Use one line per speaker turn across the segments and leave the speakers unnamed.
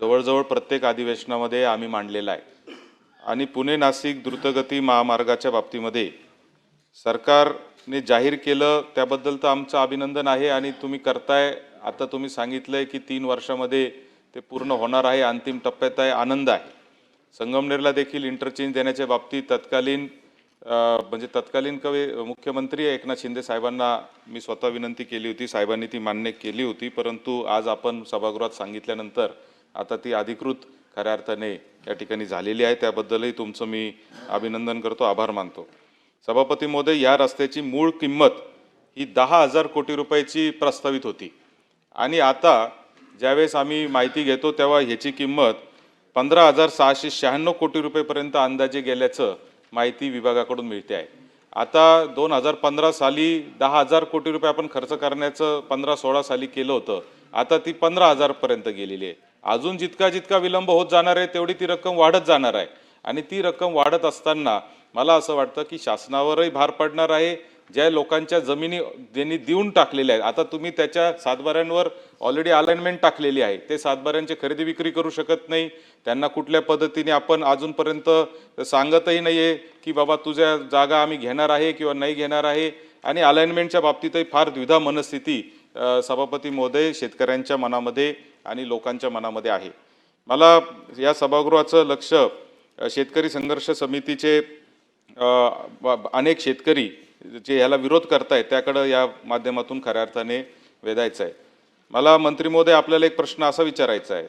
जवळजवळ प्रत्येक अधिवेशनामध्ये आम्ही मांडलेला आहे. आणि पुणे नाशिक द्रुतगती महामार्गाच्या बाबतीमध्ये सरकारने जाहीर केलं त्याबद्दल तर आमचं अभिनंदन आहे. आणि तुम्ही करताय आता तुम्ही सांगितलंय की तीन वर्षामध्ये ते पूर्ण होणार आहे अंतिम टप्प्यात आहे आनंद आहे. संगमनेरला देखील इंटरचेंज देण्याच्या बाबतीत तत्कालीन म्हणजे तत्कालीन कवी मुख्यमंत्री एकनाथ शिंदे साहेबांना मी स्वतः विनंती केली होती साहेबांनी ती मान्य केली होती. परंतु आज आपण सभागृहात सांगितल्यानंतर आता ती अधिकृत खऱ्या अर्थाने या ठिकाणी झालेली आहे. त्याबद्दलही तुमचं मी अभिनंदन करतो आभार मानतो. सभापती महोदय या रस्त्याची मूळ किंमत ही दहा हजार कोटी रुपयाची प्रस्तावित होती. आणि आता ज्यावेळेस आम्ही माहिती घेतो तेव्हा ह्याची किंमत पंधरा हजार सहाशे शहाण्णव कोटी रुपयेपर्यंत अंदाजे गेल्याचं माहिती विभागाकडून मिळते आहे. आता दोन हजार पंधरा साली दहा हजार कोटी रुपये आपण खर्च करण्याचं पंधरा सोळा साली केलं होतं. आता ती पंधरा हजारपर्यंत गेलेली आहे. अजून जितका जितका विलंब होत जाणार आहे तेवढी ती रक्कम वाढत जाणार आहे. आणि ती रक्कम वाढत असताना मला असं वाटतं की शासनावरही भार पडणार आहे. ज्या लोकांच्या जमिनी त्यांनी देऊन टाकलेल्या आहेत आता तुम्ही त्याच्या सातबाऱ्यांवर ऑलरेडी अलाइनमेंट टाकलेली आहे. ते सातबाऱ्यांची खरेदी विक्री करू शकत नाही. त्यांना कुठल्या पद्धतीने आपण अजूनपर्यंत सांगतही नाही आहे की बाबा तुझ्या जागा आम्ही घेणार आहे किंवा नाही घेणार आहे. आणि अलाइनमेंटच्या बाबतीतही फार द्विधा मनस्थिती सभापती महोदय शेतकऱ्यांच्या मनामध्ये आणि लोकांच्या मनामध्ये आहे. मला या सभागृहाचं लक्ष शेतकरी संघर्ष समितीचे अनेक शेतकरी जे ह्याला विरोध करतायत त्याकडं या माध्यमातून खऱ्या अर्थाने वेधायचं आहे मला मंत्री महोदय आपल्याला एक प्रश्न असा विचारायचा आहे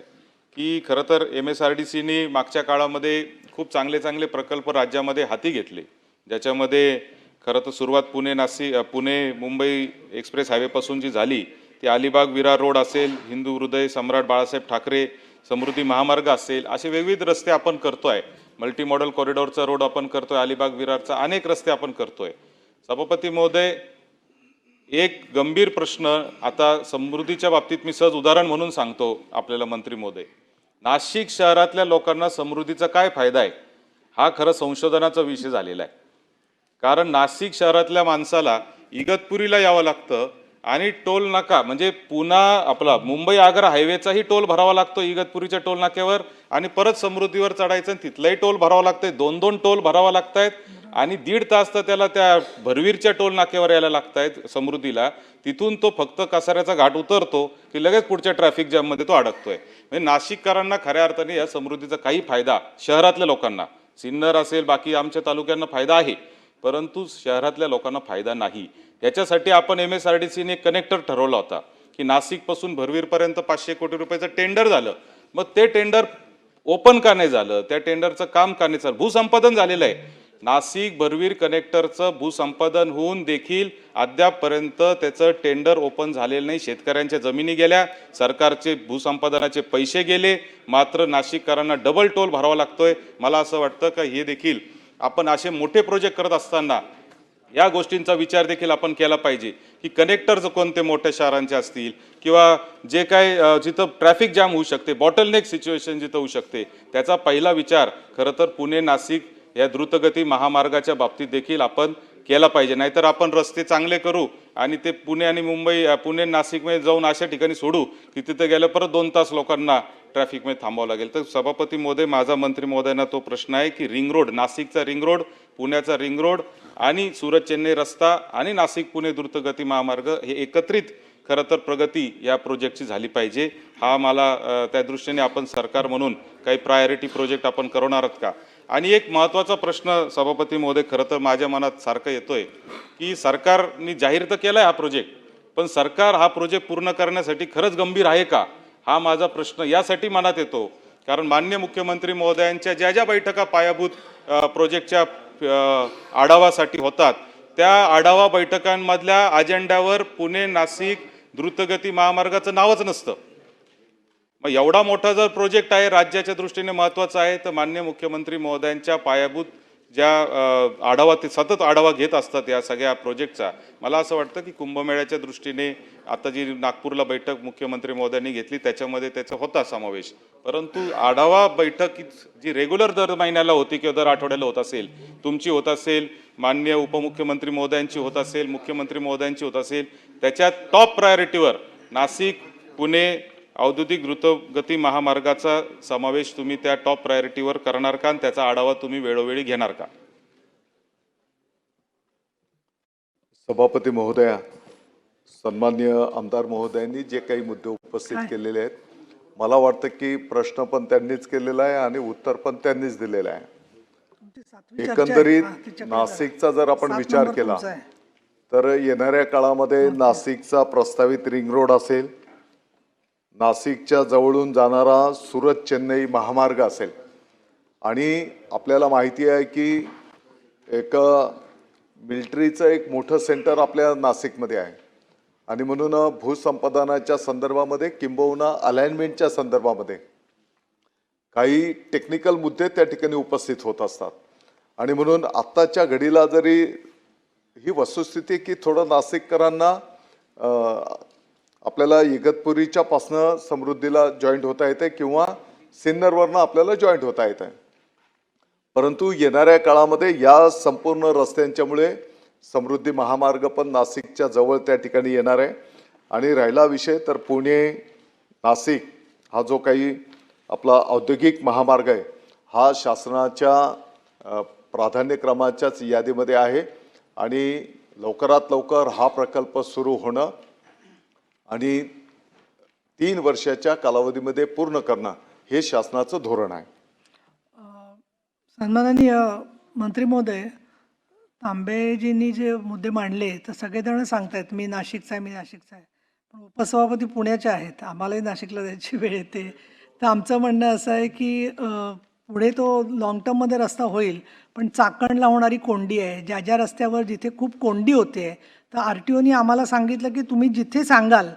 की खरं तर एम एस आर डी सीनी मागच्या काळामध्ये खूप चांगले चांगले प्रकल्प राज्यामध्ये हाती घेतले ज्याच्यामध्ये खरं तर सुरुवात पुणे नाशिक पुणे मुंबई एक्सप्रेस हायवेपासून जी झाली ती अलिबाग विरार रोड असेल हिंदू हृदय सम्राट बाळासाहेब ठाकरे समृद्धी महामार्ग असेल असे विविध रस्ते आपण करतोय. मल्टी मॉडेल कॉरिडॉरचा रोड आपण करतो आहे अलिबाग विरारचा अनेक रस्ते आपण करतोय. सभापती महोदय एक गंभीर प्रश्न आता समृद्धीच्या बाबतीत मी सहज उदाहरण म्हणून सांगतो आपल्याला मंत्री महोदय. नाशिक शहरातल्या लोकांना समृद्धीचा काय फायदा आहे? हा खरं संशोधनाचा विषय झालेला आहे. कारण नाशिक शहरातल्या माणसाला इगतपुरीला यावं लागतं आणि टोल नाका म्हणजे पुन्हा आपला मुंबई आग्रा हायवेचाही टोल भरावा लागतो इगतपुरीच्या टोल नाक्यावर आणि परत समृद्धीवर चढायचं आणि तिथलाही टोल भरावा लागतंय. दोन दोन टोल भरावा लागतायत आणि दीड तास तर त्याला त्या भरवीरच्या टोल नाक्यावर यायला लागतायत समृद्धीला. तिथून तो फक्त कसाऱ्याचा घाट उतरतो की लगेच पुढच्या ट्रॅफिक जॅममध्ये तो अडकतोय. म्हणजे नाशिककरांना खऱ्या अर्थाने या समृद्धीचा काही फायदा शहरातल्या लोकांना सिन्नर असेल बाकी आमच्या तालुक्यांना फायदा आहे. परंतु शहरातल्या लोकांना फायदा नाही. याच्यासाठी आपण एम एस आर डी सीने कनेक्टर ठरवला होता की नाशिकपासून भरवीरपर्यंत पाचशे कोटी रुपयाचं टेंडर झालं. मग ते टेंडर ओपन का नाही झालं? त्या टेंडरचं काम का नाही झालं? भूसंपादन झालेलं आहे. नाशिक भरवीर कनेक्टरचं भूसंपादन होऊन देखील अद्यापपर्यंत त्याचं टेंडर ओपन झालेलं नाही. शेतकऱ्यांच्या जमिनी गेल्या सरकारचे भूसंपादनाचे पैसे गेले मात्र नाशिककरांना डबल टोल भरावा लागतोय. मला असं वाटतं का हे देखील आपण असे मोठे प्रोजेक्ट करत असताना या गोष्टींचा विचार देखील आपण केला पाहिजे की कनेक्टर्स कोणते मोठ्या शहरांचे असतील किंवा जे काय जिथं ट्रॅफिक जाम होऊ शकते बॉटलनेक सिच्युएशन जिथं होऊ शकते त्याचा पहिला विचार खरं तर पुणे नाशिक या द्रुतगती महामार्गाच्या बाबतीत देखील आपण केला पाहिजे. नाहीतर आपण रस्ते चांगले करू आणि ते पुणे आणि मुंबई पुणे नाशिकमध्ये जाऊन अशा ठिकाणी सोडू की तिथं गेलं परत दोन तास लोकांना ट्रॅफिकमध्ये थांबावं लागेल. तर सभापती मोदय माझा मंत्री महोदयांना तो प्रश्न आहे की रिंग रोड नाशिकचा रिंग रोड पुण्याचा रिंग रोड आणि सुरत चेन्नई रस्ता आणि नाशिक पुणे द्रुतगती महामार्ग हे एकत्रित खरं तर प्रगती या प्रोजेक्टची झाली पाहिजे. हा मला त्या दृष्टीने आपण सरकार म्हणून काही प्रायोरिटी प्रोजेक्ट आपण करणार आहात का? आणि एक महत्त्वाचा प्रश्न सभापती महोदय खरं तर माझ्या मनात सारखं येतोय की सरकारनी जाहीर तर केला आहे हा प्रोजेक्ट पण सरकार हा प्रोजेक्ट पूर्ण करण्यासाठी खरंच गंभीर आहे का? हा माझा प्रश्न यासाठी मनात येतो. कारण मान्य मुख्यमंत्री महोदयांच्या ज्या ज्या बैठका पायाभूत प्रोजेक्टच्या आढावासाठी होतात त्या आढावा बैठकांमधल्या अजेंड्यावर पुणे नाशिक द्रुतगती महामार्गाचं नावच नसतं. मग एवढा मोठा जर प्रोजेक्ट आहे राज्याच्या दृष्टीने महत्त्वाचा आहे तर मान्य मुख्यमंत्री महोदयांच्या पायाभूत ज्या आढावा ते सतत आढावा घेत असतात या सगळ्या प्रोजेक्टचा मला असं वाटतं की कुंभमेळ्याच्या दृष्टीने आता जी नागपूरला बैठक मुख्यमंत्री महोदयांनी घेतली त्याच्यामध्ये त्याचा होता समावेश. परंतु आढावा बैठक जी रेग्युलर दर महिन्याला होती किंवा दर आठवड्याला होत असेल तुमची होत असेल मान्य उपमुख्यमंत्री महोदयांची होत असेल मुख्यमंत्री महोदयांची होत असेल त्याच्यात टॉप प्रायोरिटीवर नाशिक पुणे औद्योगिक द्रुतगती महामार्गाचा समावेश तुम्ही त्या टॉप प्रायोरिटीवर करणार का आणि त्याचा आढावा तुम्ही वेळोवेळी घेणार का
सभापती महोदया सन्मान्य आमदार महोदयांनी जे काही मुद्दे उपस्थित? केलेले आहेत मला वाटतं की प्रश्न पण त्यांनीच केलेला आहे आणि उत्तर पण त्यांनीच दिलेलं आहे. एकंदरीत नाशिकचा जर आपण विचार केला. तर येणाऱ्या काळामध्ये नाशिकचा प्रस्तावित रिंग रोड असेल नाशिकच्या जवळून जाणारा सुरत चेन्नई महामार्ग असेल. आणि आपल्याला माहिती आहे की एक मिलिटरीचं एक मोठं सेंटर आपल्या नाशिकमध्ये आहे. आणि म्हणून भूसंपादनाच्या संदर्भामध्ये किंबहुना अलाइनमेंटच्या संदर्भामध्ये काही टेक्निकल मुद्दे त्या ठिकाणी उपस्थित होत असतात. आणि म्हणून आत्ताच्या घडीला जरी ही वस्तुस्थिती की थोडं नाशिककरांना आपल्याला इगतपुरीच्या पासनं समृद्धीला जॉईंट होता येते किंवा सिन्नरवरनं आपल्याला जॉईंट होता येतं. आहे परंतु येणाऱ्या काळामध्ये या संपूर्ण रस्त्यांच्यामुळे समृद्धी महामार्ग पण नाशिकच्या जवळ त्या ठिकाणी येणार आहे. आणि राहिला विषय तर पुणे नाशिक हा जो काही आपला औद्योगिक महामार्ग आहे हा शासनाच्या प्राधान्यक्रमाच्याच यादीमध्ये आहे. आणि लवकरात लवकर हा प्रकल्प सुरू होणं आणि तीन वर्षाच्या कालावधीमध्ये पूर्ण करणं हे शासनाचं धोरण आहे.
सन्माननीय मंत्री महोदय तांबेजींनी जे मुद्दे मांडले तर सगळेजण सांगतायत मी नाशिकचा आहे मी नाशिकचा आहे. पण उपसभापती पुण्याचे आहेत आम्हालाही नाशिकला जायची वेळ येते. तर आमचं म्हणणं असं आहे की पुढे तो लॉंग टर्ममध्ये रस्ता होईल पण चाकणला होणारी कोंडी आहे. ज्या ज्या रस्त्यावर जिथे खूप कोंडी होते तर आर टी ओनी आम्हाला सांगितलं की तुम्ही जिथे सांगाल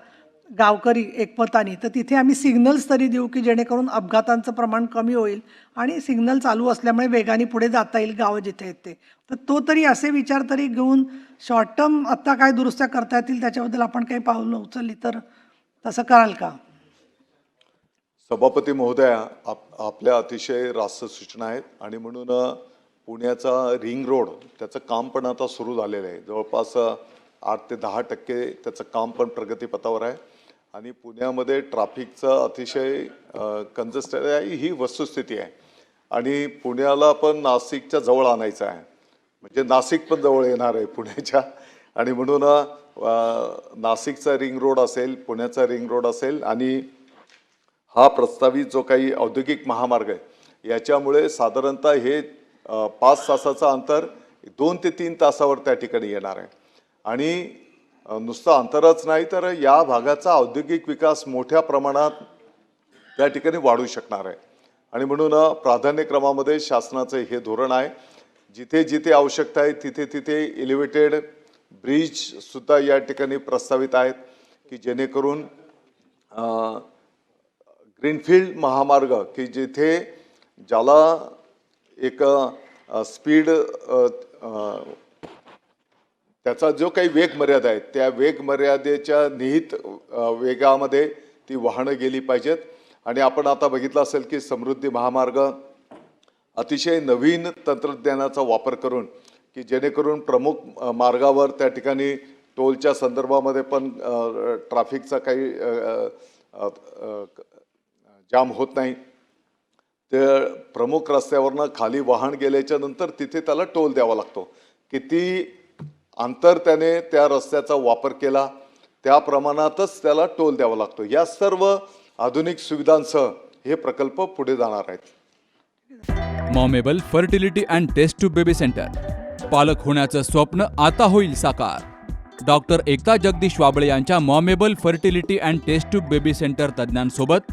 गावकरी एकपतानी तर तिथे आम्ही सिग्नल्स तरी देऊ की जेणेकरून अपघातांचं प्रमाण कमी होईल आणि सिग्नल चालू असल्यामुळे वेगाने पुढे जाता येईल गावं जिथे आहेत ते. तर तो तरी असे विचार तरी घेऊन शॉर्ट टर्म आत्ता काय दुरुस्त्या करता येतील त्याच्याबद्दल आपण काही पावलं उचलली तर तसं कराल का?
सभापती महोदया आप आपल्या अतिशय रास्त सूचना आहेत आणि म्हणून पुण्याचा रिंग रोड त्याचं काम पण आता सुरू झालेलं आहे. जवळपास आठ ते दहा टक्के त्याचं काम पण प्रगतीपथावर आहे. आणि पुण्यामध्ये ट्रॅफिकचं अतिशय कंजस्टेड आहे ही वस्तुस्थिती आहे. आणि पुण्याला पण नाशिकच्या जवळ आणायचं आहे. म्हणजे नाशिक पण जवळ येणार आहे पुण्याच्या. आणि म्हणून नाशिकचा रिंग रोड असेल पुण्याचा रिंग रोड असेल आणि हा प्रस्तावित जो काही औद्योगिक महामार्ग आहे याच्यामुळे साधारणतः हे पाच तासाचं अंतर दोन ते तीन तासावर त्या ठिकाणी येणार आहे. आणि नुसतं अंतरच नाही तर या भागाचा औद्योगिक विकास मोठ्या प्रमाणात त्या ठिकाणी वाढू शकणार आहे. आणि म्हणून प्राधान्यक्रमामध्ये शासनाचं हे धोरण आहे. जिथे जिथे आवश्यकता आहे तिथे तिथे एलिव्हेटेड ब्रिजसुद्धा या ठिकाणी प्रस्तावित आहेत की जेणेकरून ग्रीनफील्ड महामार्ग की जिथे ज्याला एक स्पीड त्याचा जो काही वेग मर्यादा आहे त्या वेग मर्यादेच्या निहित वेगामध्ये ती वाहनं गेली पाहिजेत. आणि आपण आता बघितलं असेल की समृद्धी महामार्ग अतिशय नवीन तंत्रज्ञानाचा वापर करून की जेणेकरून प्रमुख मार्गावर त्या ठिकाणी टोलच्या संदर्भामध्ये पण ट्राफिकचा काही जाम होत नाही. ते प्रमुख रस्त्यावरनं खाली वाहन गेल्याच्यानंतर तिथे त्याला टोल द्यावा लागतो. किती अंतर त्याने त्या रस्त्याचा वापर केला त्या प्रमाणातच त्याला टोल द्यावा लागतो. या सर्व आधुनिक सुविधांसह हे प्रकल्प पुढे जाणार आहेत.
मॉमेबल fertility and test to baby centre. पालक होण्याचं स्वप्न आता होईल साकार. डॉक्टर एकता जगदीश वाबळे यांच्या मॉमेबल fertility and test to baby centre तज्ज्ञांसोबत